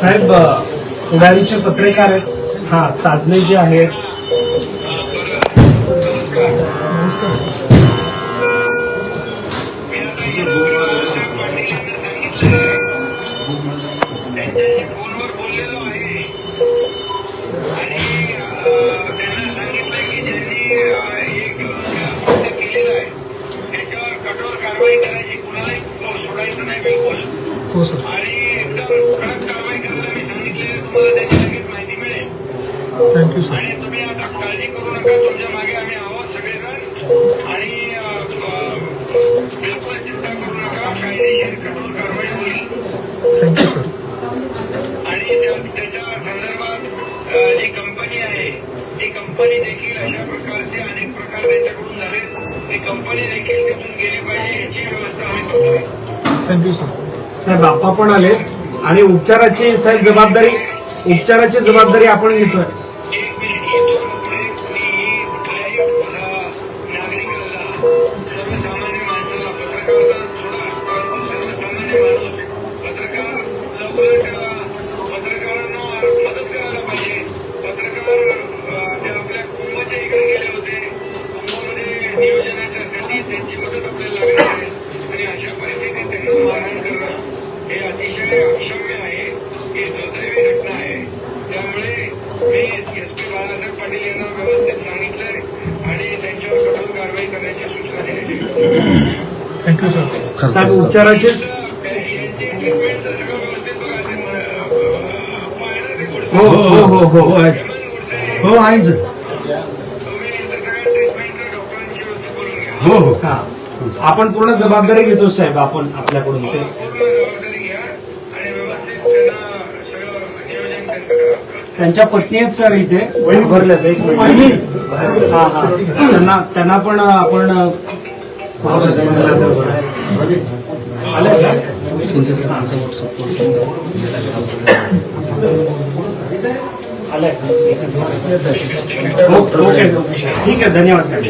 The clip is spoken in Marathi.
साहेब पुढारीचे पत्रकार आहेत. हा ताजने जे आहेत. हे कृत्य तुम्हाला त्याची लगेच माहिती मिळेल थँक्यू सर आणि तुम्ही आता काळजी करू नका तुमच्या मागे आम्ही आहोत सगळेजण. आणि बिलकुल चिंता करू नका कायदेशीर कठोर कारवाई होईल. थँक्यू सर आणि त्या- त्याच्या संदर्भात जी कंपनी आहे ती कंपनी देखील अशा प्रकारचे अनेक प्रकार त्यांच्याकडून झाले. ती कंपनी देखील तिथून गेली पाहिजे याची व्यवस्था आम्ही थँक्यू सर साहेब आप्पा पण आले आणि उपचाराची साहेब जबाबदारी उपचाराची जबाबदारी आपण घेतोय. सांगितलंय आणि त्यांच्यावर कठोर कारवाई करण्याची सूचना दिलेली साहेब उपचाराचे बघा ते गोडसे. हो हो हो हो हो आहे हो सर हो हो. हा. आपण पूर्ण जबाबदारी घेतो साहेब आपण आपल्याकडून ते. त्यांच्या पत्नी आहेत सर इथे. हा हा. त्यांना त्यांना पण आपण आले का? आले? Okay okay. ठीक आहे धन्यवाद साहेब